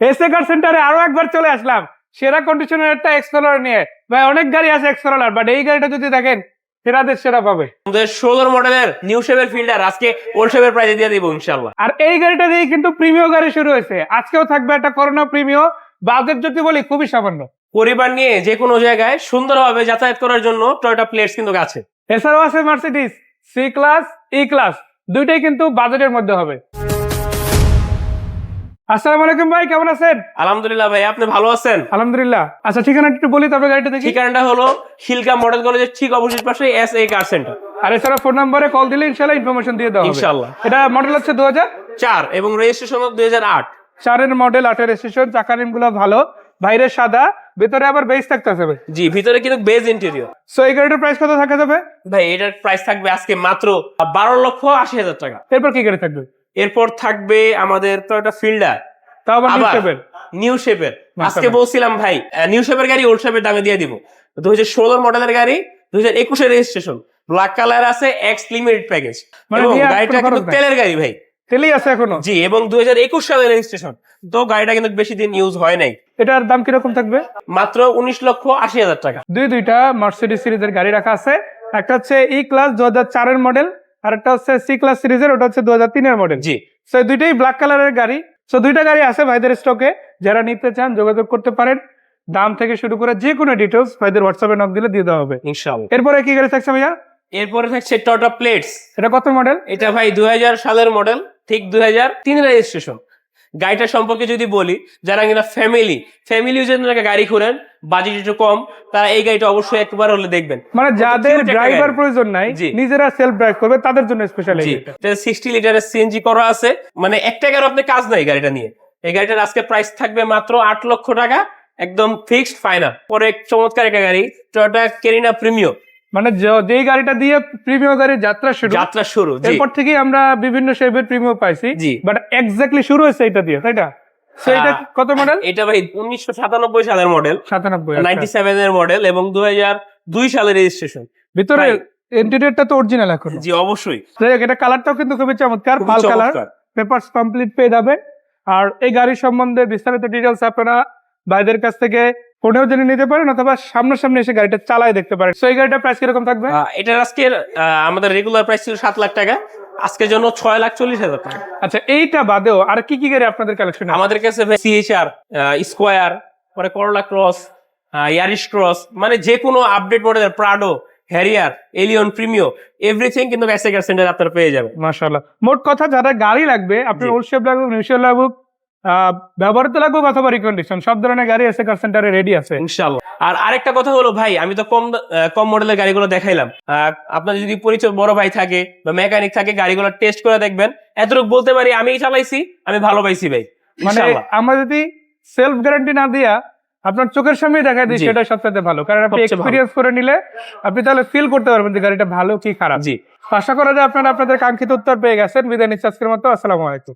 SA কার সেন্টারে আরও একবার চলে আসলাম। সেরা কন্ডিশনের একটা এক্সপ্লোরার নিয়ে। ভাই অনেক গাড়ি আছে এক্সপ্লোরার বাট এই গাড়িটা যদি দেখেন সেরাদের সেরা পাবে। আমাদের ষোলোর মডেলের নিউ শেপের ফিল্ডার আজকে ওল্ড শেপের প্রাইজে দিয়ে দিব ইনশাল্লাহ আর এই গাড়িটা দিয়ে কিন্তু প্রিমিয় গাড়ি শুরু হয়েছে। আজকেও থাকবে একটা করোনা প্রিমিয় বাজেট যদি বলি খুবই সামান্য। পরিবার নিয়ে যে কোনো জায়গায় সুন্দরভাবে যাতায়াত করার জন্য টয়োটা প্লেটস কিন্তু আছে। এছাড়াও আছে Mercedes C class E class দুইটাই কিন্তু বাজেটের মধ্যে হবে। আসসালামু আলাইকুম ভাই কেমন আছেন? আলহামদুলিল্লাহ ভাই আপনি ভালো আছেন? আলহামদুলিল্লাহ। আচ্ছা ঠিকানা একটু বলি তারপরে গাড়িটা দেখি। ঠিকানাটা হলো খিলকা মডেল কলেজের ঠিক অপোজিট পাশে এস এ কার সেন্টার আর এছাড়া ফোন নাম্বারে কল দিলে ইনফরমেশন দিয়ে দেওয়া হবে। এটা মডেল হচ্ছে এবং রেজিস্ট্রেশন দুই হাজার আট। চারের মডেল আটের স্টেশন চাকা গুলো ভালো। বাইরে সাদা ভেতরে আবার বেস থাকতে হবে জি ভিতরে কিন্তু বেজ ইন্টেরিয়র সো এই গাড়িটার প্রাইস কত থাকা যাবে ভাই এটার প্রাইস থাকবে আজকে মাত্র বারো লক্ষ আশি হাজার টাকা। এরপর কি গাড়ি থাকবে? এরপর থাকবে আমাদের টয়োটা ফিল্ডার। তাও আবার নিউ শেপের আজকে বলছিলাম ভাই নিউ শেপের গাড়ি ওল্ড শেপের দামে দিয়ে দিব। দু হাজার ষোলোর মডেলের গাড়ি দু হাজার একুশের রেজিস্ট্রেশন ব্ল্যাক কালার আছে এক্স লিমিটেড প্যাকেজ এবং গাড়িটা কোনো কিন্তু তেলের গাড়ি ভাই। তেলেই আছে এখনও। জি এবং দুই হাজার একুশ সালের রেজিস্ট্রেশন তো গাড়িটা কিন্তু বেশি দিন ইউজ হয় নাই। এটার দাম কীরকম থাকবে? মাত্র উনিশ লক্ষ আশি হাজার টাকা। দুই দুইটা মার্সিডিজ সিরিজের গাড়ি রাখা আছে। একটা হচ্ছে ই ক্লাস দু হাজার চারের মডেল আর একটা হচ্ছে সি ক্লাস সিরিজের ওটা হচ্ছে দু হাজার তিনের মডেল জি। সো দুইটাই ব্ল্যাক কালারের গাড়ি। সো দুইটা গাড়ি আছে ভাইদের স্টকে যারা নিতে চান যোগাযোগ করতে পারেন। দাম থেকে শুরু করে যে কোনো ডিটেলস ভাইদের হোয়াটসঅ্যাপে নক দিলে দিয়ে দেওয়া হবে। ইনশাল্লাহ এরপরে কি গাড়ি থাকছে ভাইয়া? এরপরে থাকছে টটা প্লেটস এটা কত মডেল এটা ভাই দুই হাজার সালের মডেল ঠিক দুই হাজার তিন রেজিস্ট্রেশন গাড়িটা সম্পর্কে যদি বলি যারা কিনা ফ্যামিলি ফ্যামিলি গাড়ি ঘুরেন বাজেট একটু কম তারা এই গাড়িটা অবশ্যই একবার হলে দেখবেন। মানে যাদের ড্রাইভার প্রয়োজন নাই। নিজেরা সেলফ ড্রাইভ করবে তাদের জন্য স্পেশাল জি। সিক্সটি লিটারের সিএনজি করা আছে। মানে এক টাকার আপনি কাজ নাই গাড়িটা নিয়ে। এই গাড়িটার আজকে প্রাইস থাকবে মাত্র আট লক্ষ টাকা একদম ফিক্সড ফাইনাল পরে এক চমৎকার একটা গাড়ি টয়োটা কেরিনা প্রিমিও মানে য- যেই গাড়িটা দিয়ে প্রিমিয়াম গাড়ির যাত্রা শুরু যাত্রা শুরু এরপর থেকে আমরা বিভিন্ন শেপের প্রিমিয়াম পাইছি। বাট এক্স্যাক্টলি শুরু হয়েছে এটা দিয়ে তাই না? এটা কত মডেল এটা ভাই উনিশশো সাতানব্বই সালের মডেল সাতানব্বই নাইনটি সেভেন এর মডেল এবং দু হাজার দুই সালের রেজিস্ট্রেশন ভিতরে। ইন্টেরিয়রটা তো অরিজিনাল এখন। জি অবশ্যই। এটা কালারটাও কিন্তু খুবই চমৎকার পাল কালার। পেপারস কমপ্লিট পেয়ে যাবে আর এই গাড়ি সম্বন্ধে বিস্তারিত ডিটেলস আপনারা ভাইদের কাছ থেকে ফোনেও জেনে নিতে পারেন অথবা সামনাসামনি এসে গাড়িটা চালায় দেখতে পারেন। সো এই গাড়িটার প্রাইস কীরকম থাকবে? আহ, এটার আজকের আমাদের রেগুলার প্রাইস ছিল সাত লাখ টাকা। আজকের জন্য ছয় লাখ চল্লিশ হাজার টাকা। আচ্ছা এইটা বাদেও আর কি কি গাড়ি আপনাদের কালেকশন আমাদের কাছে সিএইচআর স্কোয়ার পরে করলা ক্রস ইয়ারিশ ক্রস মানে যে কোনো আপডেট মডেলের Prado Harrier Allion Premio everything কিন্তু এসএকার সেন্টার আপনারা পেয়ে যাবেন। মাশাআল্লাহ। মোট কথা যারা গাড়ি লাগবে আপনার। ওল্ড শেপ লাগুক নিউশিয়াল লাগুক আহ, ব্যবহৃত লাগুক অথবা রিকন্ডিশন সব ধরনের গাড়ি এসে কার সেন্টারে রেডি আছে আর আরেকটা কথা হলো ভাই আমি তো কম কম মডেলের গাড়িগুলো দেখাইলাম। আপনার যদি পরিচয় বড় ভাই থাকে বা মেকানিক থাকে গাড়িগুলো টেস্ট করে দেখবেন। এতটুকু বলতে পারি আমি চালাইছি আমি ভালো পাইছি ভাই। মানে আমরা যদি সেলফ গ্যারান্টি না দিয়া আপনার চোখের সামনে দেখা দিই সেটা সবচেয়ে ভালো। কারণ আপনি এক্সপিরিয়েন্স করে নিলে আপনি তাহলে ফিল করতে পারবেন যে গাড়িটা ভালো কি খারাপ। জি। আশা করা যায় আপনারা আপনাদের কাঙ্ক্ষিত উত্তর পেয়ে গেছেন। বিদায় নিচ্ছে আজকের মতো। আসসালামু আলাইকুম।